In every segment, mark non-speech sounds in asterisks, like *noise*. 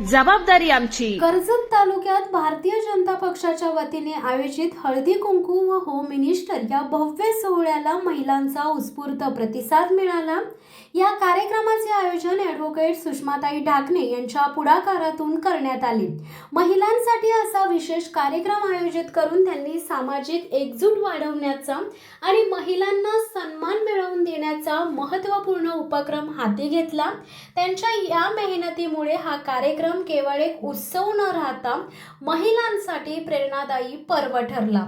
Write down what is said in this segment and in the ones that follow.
जबाबदारी आमची. कर्जत तालुक्यात भारतीय जनता पक्षाच्या वतीने आयोजित हळदी कुंकू व होम मिनिस्टर या भव्य सोहळ्याला महिलांचा उत्स्फूर्त प्रतिसाद मिळाला. या कार्यक्रमाचे आयोजन ॲडव्होकेट सुषमाताई ढाकणे यांच्या पुढाकारातून करण्यात आले. महिलांसाठी असा विशेष कार्यक्रम आयोजित करून त्यांनी सामाजिक एकजूट वाढवण्याचा आणि महिलांना सन्मान मिळवून देण्याचा महत्त्वपूर्ण उपक्रम हाती घेतला. त्यांच्या या मेहनतीमुळे हा कार्यक्रम केवळ एक उत्सव न राहता महिलांसाठी प्रेरणादायी पर्व ठरला.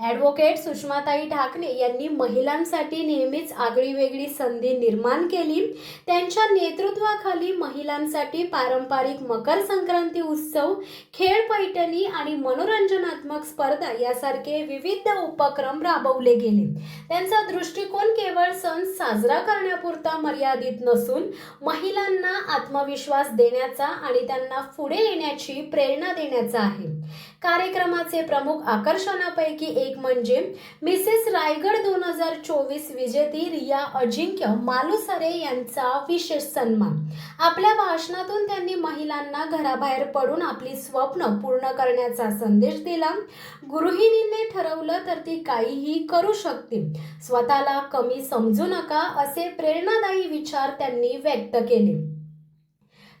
ॲडव्होकेट सुषमाताई ढाकणे यांनी महिलांसाठी नेहमीच आगळीवेगळी संधी निर्माण केली. त्यांच्या नेतृत्वाखाली महिलांसाठी पारंपरिक मकर संक्रांती उत्सव खेळ पैठणी आणि मनोरंजनात्मक स्पर्धा यासारखे विविध उपक्रम राबवले गेले. त्यांचा दृष्टिकोन केवळ सण साजरा करण्यापुरता मर्यादित नसून महिलांना आत्मविश्वास देण्याचा आणि त्यांना पुढे येण्याची प्रेरणा देण्याचा आहे. कार्यक्रमाचे प्रमुख आकर्षणापैकी एक म्हणजे मिसेस रायगड दोन हजार चोवीस विजेती रिया अजिंक्य मालुसरे यांचा विशेष सन्मान. आपल्या भाषणातून त्यांनी महिलांना घराबाहेर पडून आपली स्वप्न पूर्ण करण्याचा संदेश दिला. गृहिणींनी ठरवलं तर ती काहीही करू शकते. स्वतःला कमी समजू नका असे प्रेरणादायी विचार त्यांनी व्यक्त केले.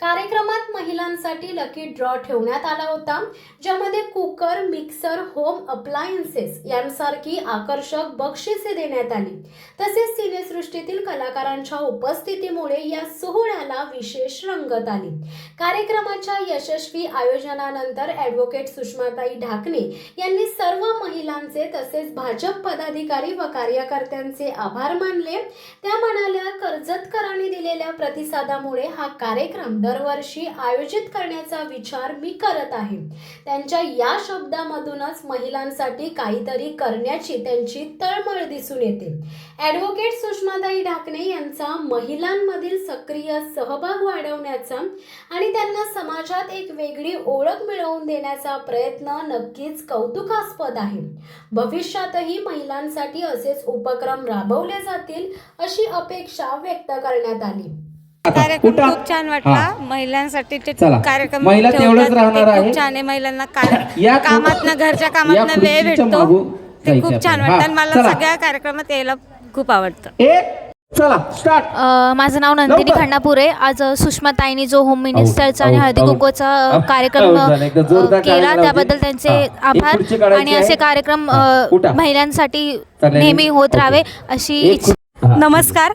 कार्यक्रमात महिलांसाठी लकी ड्रॉ ठेवण्यात आला होता ज्यामध्ये कुकर मिक्सर होम अप्लायन्सेस यांसारखी आकर्षक बक्षिसे देण्यात आली. तसेच सिनेसृष्टीतील कलाकारांच्या उपस्थितीमुळे या सोहळ्याला विशेष रंगत आली. कार्यक्रमाच्या यशस्वी आयोजनानंतर ॲडव्होकेट सुषमाताई ढाकणे यांनी सर्व महिलांचे तसेच भाजप पदाधिकारी व कार्यकर्त्यांचे आभार मानले. त्या म्हणाल्या कर्जतकरांनी दिलेल्या प्रतिसादामुळे हा कार्यक्रम दरवर्षी आयोजित करण्याचा विचार मी करत आहे. त्यांच्या या शब्दामधूनच महिलांसाठी काहीतरी करण्याची त्यांची तळमळ दिसून येते. ॲडव्होकेट सुषमाताई ढाकणे यांचा महिलांमधील सक्रिय सहभाग वाढवण्याचा आणि त्यांना समाजात एक वेगळी ओळख मिळवून देण्याचा प्रयत्न नक्कीच कौतुकास्पद आहे. भविष्यातही महिलांसाठी असेच उपक्रम राबवले जातील अशी अपेक्षा व्यक्त करण्यात आली. कार्यक्रम उठा. खूप छान हा. वाटला महिलांसाठी ते चला. कार्यक्रम महिला ठेवतात. तेवढंच ते राहणार आहे. खूप छान आहे महिलांना *laughs* या कामातनं घरच्या या कामातनं वेळ खुर्चीच्या भेटतो मागून ते जायचं खूप छान. वाटतं आणि मला चला. सगळ्या कार्यक्रमात यायला खूप आवडतं एक चला स्टार्ट अ, माझं नाव नंदिनी लवकर. खंडापुरे आज अ, सुषमाताईंनी जो होम मिनिस्टरचा आणि आऊट, हळदी आऊट. कुंकूचा अ, आऊट. कार्यक्रम आऊट झालं. एकदा जोरदार अ, केला त्याबद्दल. त्यांचे आभार काढायची आणि असे. कार्यक्रम अ, हा. उठा. महिलांसाठी चालेल. नेहमी होत ओके. राहावे अशी एक इच्छा खुर्ची- हा. नमस्कार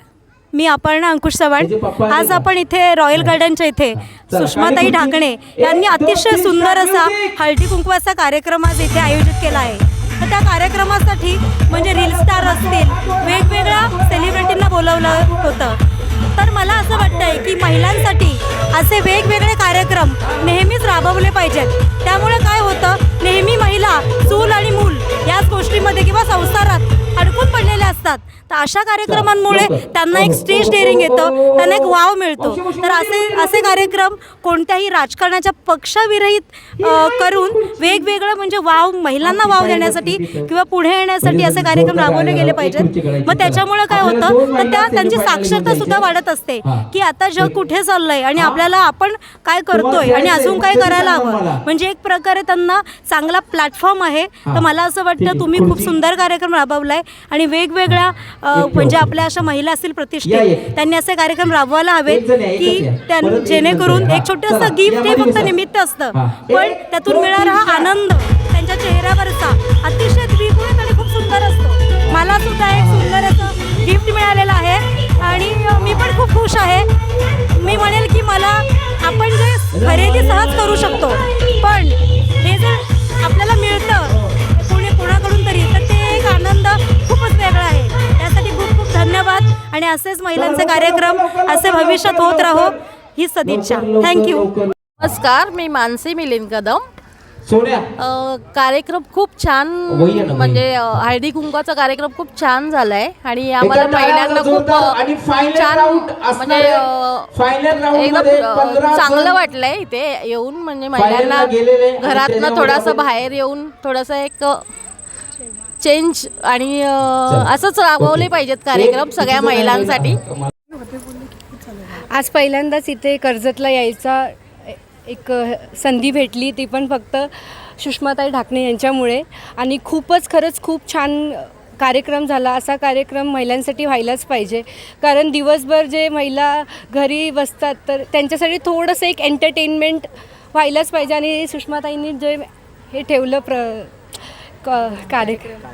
मी अपर्णा अंकुश चव्हाण आज? आपण इथे रॉयल गार्डनच्या इथे सुषमाताई ढाकणे. यांनी अतिशय सुंदर असा. हळदी कुंकवाचा कार्यक्रम आज इथे आयोजित केला आहे तर त्या कार्यक्रमासाठी म्हणजे रील स्टार असतील वेगवेगळ्या सेलिब्रिटींना बोलवलं होतं तर मला असं वाटतं आहे की महिलांसाठी असे वेगवेगळे कार्यक्रम नेहमीच राबवले पाहिजेत असतात. तर अशा कार्यक्रमांमुळे त्यांना एक स्टेज डेअरिंग येतं त्यांना एक वाव मिळतो. तर असे असे कार्यक्रम कोणत्याही राजकारणाच्या पक्षाविरहित करून वेगवेगळं म्हणजे वाव महिलांना वाव देण्यासाठी किंवा पुढे येण्यासाठी असे कार्यक्रम राबवले गेले पाहिजेत. मग त्याच्यामुळे काय होतं? तर त्या त्यांची साक्षरता सुद्धा वाढत असते की आता जग कुठे चाललंय आणि आपल्याला आपण काय करतोय आणि अजून काय करायला हवं? म्हणजे एक प्रकारे त्यांना चांगला प्लॅटफॉर्म आहे. तर मला असं वाटतं तुम्ही खूप सुंदर कार्यक्रम राबवलाय आणि वेगवेगळ्या अ, म्हणजे आपल्या अशा महिला असतील प्रतिष्ठित त्यांनी असे कार्यक्रम राबवायला हवेत की त्यां जेणेकरून एक छोटंसं गिफ्ट हे फक्त निमित्त असतं. पण त्यातून मिळणारा हा आनंद त्यांच्या चेहऱ्यावरचा अतिशय द्विगुणित आणि खूप सुंदर असतो. मला सुद्धा एक सुंदर असं गिफ्ट मिळालेलं आहे. आणि मी पण खूप खुश आहे. मी म्हणेल की मला आपण जे खरेदी सहज करू शकतो पण हे जर आपल्याला मिळतं कोणी कोणाकडून तरी तर ते एक आनंद खूपच वेगळा आहे. धन्यवाद. आणि असेच महिलांचे कार्यक्रम असे भविष्यात होत राहो ही सदिच्छा. थँक्यू नमस्कार मी मानसी मिलिंद कदम. कार्यक्रम खूप छान. म्हणजे हळदी कुंकाचा कार्यक्रम खूप छान झालाय. आणि आम्हाला महिलांना खूप छान म्हणजे एकदम मध्ये अ, 15 चांगलं वाटलंय इथे येऊन म्हणजे महिलांना घरातनं थोडंसं बाहेर येऊन थोडंसं एक चेंज आणि असंच राबवले पाहिजेत कार्यक्रम सगळ्या महिलांसाठी. आज पहिल्यांदाच इथे कर्जतला यायचा एक संधी भेटली. ती पण फक्त सुषमाताई ढाकणे यांच्यामुळे. आणि खूपच खरंच खूप छान कार्यक्रम झाला. असा कार्यक्रम महिलांसाठी व्हायलाच पाहिजे. कारण दिवसभर जे महिला घरी बसतात तर त्यांच्यासाठी थोडंसं एक एंटरटेनमेंट व्हायलाच पाहिजे. आणि सुषमाताईंनी जे हे ठेवलं प्र क- कार्यक्रम.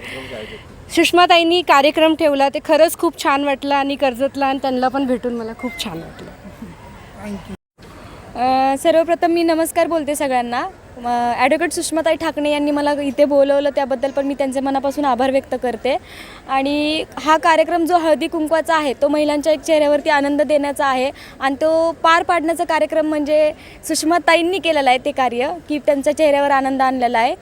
सुषमाताईंनी कार्यक्रम ठेवला ते खरंच खूप छान वाटलं आणि कर्जतला आणि त्यांना पण भेटून मला खूप छान वाटलं. सर्वप्रथम मी नमस्कार बोलते सगळ्यांना. ॲडव्होकेट सुषमाताई ठाकणे यांनी मला इथे बोलवलं त्याबद्दल पण मी त्यांचे मनापासून आभार व्यक्त करते. आणि हा कार्यक्रम जो हळदी कुंकवाचा आहे तो महिलांच्या एक चेहऱ्यावरती आनंद देण्याचा आहे आणि तो पार पाडण्याचा कार्यक्रम म्हणजे सुषमाताईंनी केलेला आहे ते कार्य की त्यांच्या चेहऱ्यावर आनंद आणलेला आहे.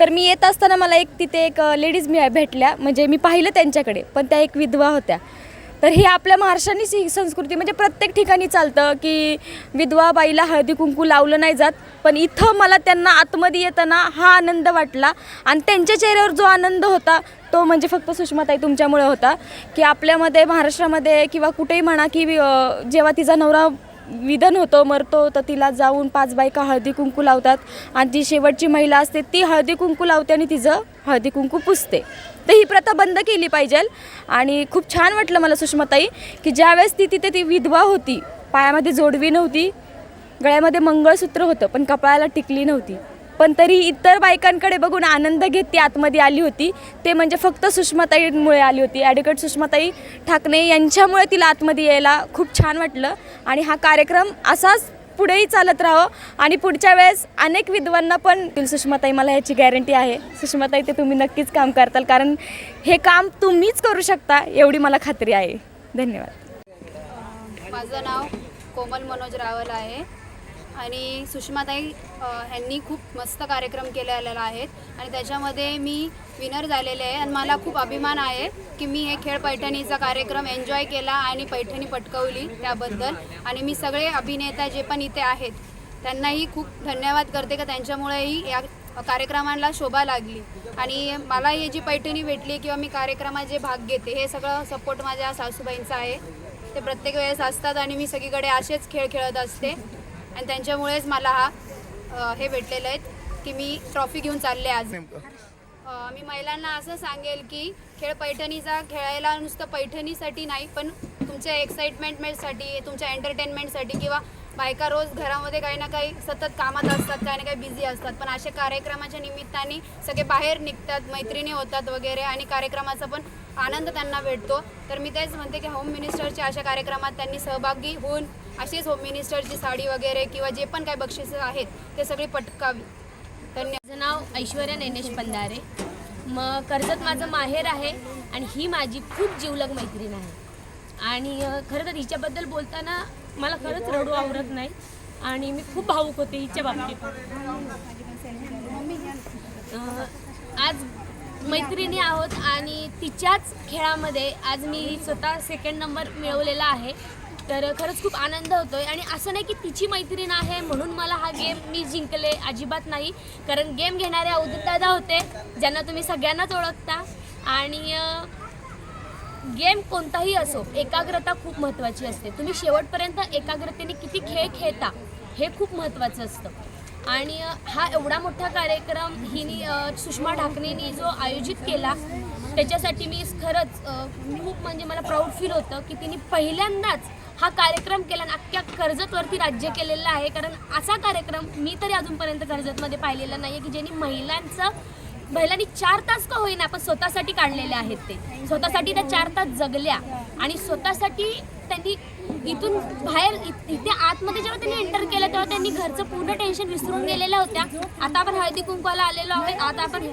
तर मी येत असताना मला एक तिथे एक लेडीज मी भेटल्या म्हणजे मी पाहिलं त्यांच्याकडे पण त्या एक विधवा होत्या. तर हे आपल्या महाराष्ट्रानीच ही संस्कृती म्हणजे प्रत्येक ठिकाणी चालतं की विधवा बाईला हळदी कुंकू लावलं नाही जात पण इथं मला त्यांना आतमध्ये येताना हा आनंद वाटला आणि त्यांच्या चेहऱ्यावर जो आनंद होता तो म्हणजे फक्त सुषमाताई तुमच्यामुळे होता की आपल्यामध्ये महाराष्ट्रामध्ये किंवा कुठेही म्हणा की जेव्हा तिचा नवरा विधन होतो मरतो तर तिला जाऊन पाच बायका हळदी कुंकू लावतात. आणि जी शेवटची महिला असते ती हळदी कुंकू लावते आणि तिचं हळदी कुंकू पुसते. तर ही प्रथा बंद केली पाहिजे. आणि खूप छान वाटलं मला सुषमाताई की ज्यावेळेस ती तिथे ती विधवा होती पायामध्ये जोडवी नव्हती गळ्यामध्ये मंगळसूत्र होतं पण कपाळाला टिकली नव्हती. पण तरी इतर बायकांकडे बघून आनंद घेत ती आतमध्ये आली होती. ते म्हणजे फक्त सुषमाताईमुळे आली होती. ॲडव्होकेट सुषमाताई ठाकणे यांच्यामुळे तिला आतमध्ये यायला खूप छान वाटलं आणि हा कार्यक्रम असाच पुढेही चालत राहावं आणि पुढच्या वेळेस अनेक विद्वांना पण सुषमाताई मला याची गॅरंटी आहे. सुषमाताई ते तुम्ही नक्कीच काम करताल कारण हे काम तुम्हीच करू शकता एवढी मला खात्री आहे. धन्यवाद. माझं नाव कोमल मनोज रावल आहे. आणि सुषमाताई ह्यांनी खूप मस्त कार्यक्रम केलेला आहेत. आणि त्याच्यामध्ये मी विनर झालेले आहे आणि मला खूप अभिमान आहे की मी हे खेळ पैठणीचा कार्यक्रम एन्जॉय केला आणि पैठणी पटकवली त्याबद्दल. आणि मी सगळे अभिनेता जे पण इथे आहेत त्यांनाही खूप धन्यवाद करते का त्यांच्यामुळेही या कार्यक्रमाला शोभा लागली. आणि मला हे जी पैठणी भेटली किंवा मी कार्यक्रमात जे भाग घेते हे सगळं सपोर्ट माझ्या सासूबाईंचा आहे. ते प्रत्येक वेळेस असतात आणि मी सगळीकडे असेच खेळ खेळत असते. आणि त्यांच्यामुळेच मला हा हे भेटलेलं आहेत की मी ट्रॉफी घेऊन चालले आज. मी महिलांना असं सांगेल की खेळ पैठणीचा खेळायला नुसतं पैठणीसाठी नाही पण तुमच्या एक्साइटमेंटसाठी तुमच्या एंटरटेनमेंटसाठी किंवा बायका रोज घरामध्ये काही ना काही सतत कामात असतात काही ना काही बिझी असतात. पण अशा कार्यक्रमाच्या निमित्ताने सगळे बाहेर निघतात मैत्रिणी होतात वगैरे आणि कार्यक्रमाचा पण आनंद त्यांना भेटतो. तर मी तेच म्हणते की होम मिनिस्टरच्या अशा कार्यक्रमात त्यांनी सहभागी होऊन अशीच होम मिनिस्टरची साडी वगैरे किंवा जे पण काही बक्षिसं आहेत ते सगळी पटकावी. तर माझं नाव ऐश्वर्या नैनेश पंधारे. मग कर्जत माझं माहेर आहे आणि ही माझी खूप जिवलग मैत्रीण आहे. आणि खरं तर हिच्याबद्दल बोलताना मला खरंच रडू आवरत नाही. आणि मी खूप भावूक होते हिच्या बाबतीत. आज मैत्रिणी आहोत आणि तिच्याच खेळामध्ये आज मी स्वतः सेकंड नंबर मिळवलेला आहे. तर खरंच खूप आनंद होतोय. आणि असं नाही की तिची मैत्रीण आहे म्हणून मला हा गेम मी जिंकले अजिबात नाही. कारण गेम घेणारे अवधूत दादा होते ज्यांना तुम्ही सगळ्यांनाच ओळखता. आणि गेम कोणताही असो एकाग्रता खूप महत्त्वाची असते. तुम्ही शेवटपर्यंत एकाग्रतेने किती खेळ खेळता हे खूप महत्त्वाचं असतं. आणि हा एवढा मोठा कार्यक्रम हिनी सुषमा ढाकणेनी जो आयोजित केला त्याच्यासाठी मी खरंच खूप म्हणजे मला प्राऊड फील होतं की तिने पहिल्यांदाच हा कार्यक्रम केला आणि अख्ख्या कर्जतवरती राज्य केलेलं आहे. कारण असा कार्यक्रम मी तरी अजूनपर्यंत कर्जतमध्ये पाहिलेला नाही आहे की ज्यांनी महिलांचं महिलांनी चार तास का होईना पण स्वतःसाठी काढलेले आहेत ते. स्वतःसाठी त्या चार तास जगल्या आणि स्वतःसाठी त्यांनी इथून बाहेर इ- इथे आतमध्ये जेव्हा त्यांनी एंटर केलं तेव्हा त्यांनी घरचं पूर्ण टेन्शन विसरून गेलेल्या होत्या. आता आपण हळदी कुंकवाला आलेलो आहोत. आता आपण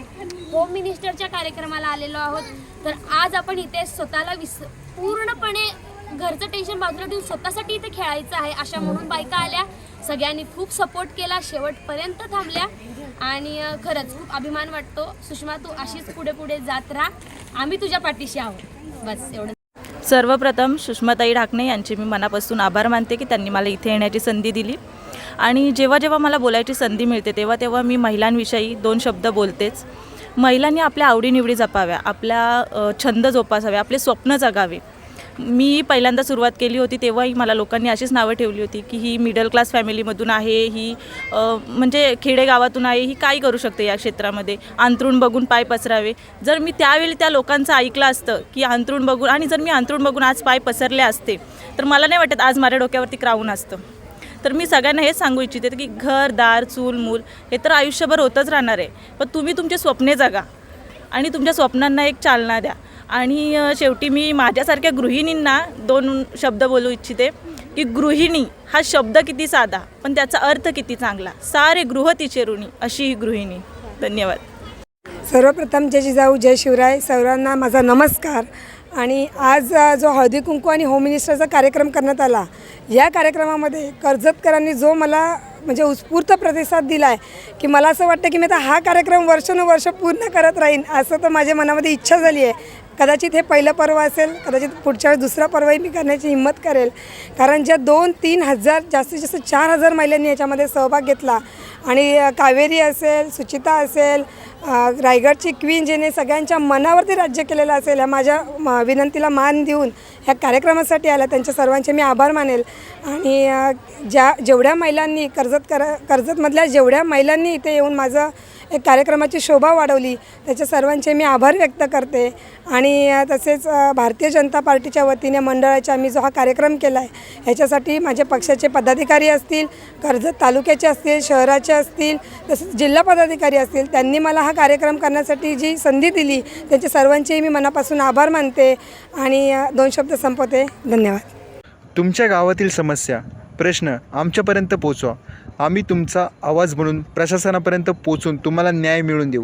होम मिनिस्टरच्या कार्यक्रमाला आलेलो आहोत. तर आज आपण इथे स्वतःला विस पूर्णपणे घरचं टेन्शन बाजूला ठेवून स्वतःसाठी इथे खेळायचं आहे अशा म्हणून बायका आल्या. सगळ्यांनी खूप सपोर्ट केला शेवटपर्यंत थांबल्या. आणि खरंच खूप अभिमान वाटतो. सुषमा तू अशीच पुढे पुढे जात राहा. आम्ही तुझ्या पाठीशी आहोत. बस एवढं. सर्वप्रथम सुषमाताई ढाकणे यांचे मी मनापासून आभार मानते की त्यांनी मला इथे येण्याची संधी दिली. आणि जेव्हा जेव्हा मला बोलायची संधी मिळते तेव्हा तेव्हा मी महिलांविषयी दोन शब्द बोलतेच. महिलांनी आपल्या आवडीनिवडी जपाव्या आपला छंद जोपासावे आपले स्वप्न जगावे. मी पहिल्यांदा सुरुवात केली होती तेव्हाही मला लोकांनी अशीच नावं ठेवली होती की ही मिडल क्लास फॅमिलीमधून आहे ही म्हणजे खेडेगावातून आहे ही काय करू शकते या क्षेत्रामध्ये? अंतरुण बघून पाय पसरावे. जर मी त्यावेळी त्या लोकांचं ऐकलं असतं की अंतरुण बघून आणि जर मी अंतरुण बघून आज पाय पसरले असते तर मला नाही वाटत आज माझ्या डोक्यावरती क्राऊन असतं. तर मी सगळ्यांना हेच सांगू इच्छिते की घर दार चूल मूल हे तर आयुष्यभर होतच राहणार आहे. पण तुम्ही तुमचे स्वप्ने जगा आणि तुमच्या स्वप्नांना एक चालना द्या. आणि शेवटी मी माझ्यासारख्या गृहिणींना दोन शब्द बोलू इच्छिते की गृहिणी हा शब्द किती साधा पण त्याचा अर्थ किती चांगला. सारे गृह तिचे ऋणी अशी ही गृहिणी. धन्यवाद. सर्वप्रथम जय जिजाऊ जय शिवराय. सर्वांना माझा नमस्कार. आणि आज जो हळदी कुंकू आणि होम मिनिस्टरचा कार्यक्रम करण्यात आला या कार्यक्रमामध्ये कर्जतकरांनी जो मला म्हणजे उत्स्फूर्त प्रतिसाद दिला आहे की मला असं वाटतं की मी आता हा कार्यक्रम वर्षानुवर्ष पूर्ण करत राहीन असं तर माझ्या मनामध्ये इच्छा झाली आहे. कदाचित हे पहिलं पर्व असेल कदाचित पुढच्या वेळेस दुसरा पर्वही मी करण्याची हिंमत करेल. कारण ज्या दोन तीन हजार जास्तीत जास्त चार हजार महिलांनी याच्यामध्ये सहभाग घेतला आणि कावेरी असेल सुचिता असेल रायगडची क्वीन जिने सगळ्यांच्या मनावरती राज्य केलेलं असेल ह्या माझ्या विनंतीला मान देऊन ह्या कार्यक्रमासाठी आल्या त्यांच्या सर्वांचे मी आभार मानेल. आणि ज्या जेवढ्या महिलांनी कर्जत कर कर्जतमधल्या जेवढ्या महिलांनी इथे येऊन माझं एक कार्यक्रमाची शोभा वाढवली त्याच्या सर्वांचे मी आभार व्यक्त करते. आणि आणि तसेच भारतीय जनता पार्टीच्या वतीने मंडळाचा आम्ही जो हा कार्यक्रम केला आहे ह्याच्यासाठी माझ्या पक्षाचे पदाधिकारी असतील कर्जत तालुक्याचे असतील शहराचे असतील तसेच जिल्हा पदाधिकारी असतील त्यांनी मला हा कार्यक्रम करण्यासाठी जी संधी दिली त्यांचे सर्वांचेही मी मनापासून आभार मानते आणि दोन शब्द संपवते. धन्यवाद. तुमच्या गावातील समस्या प्रश्न आमच्यापर्यंत पोचवा. आम्ही तुमचा आवाज म्हणून प्रशासनापर्यंत पोचून तुम्हाला न्याय मिळवून देऊ.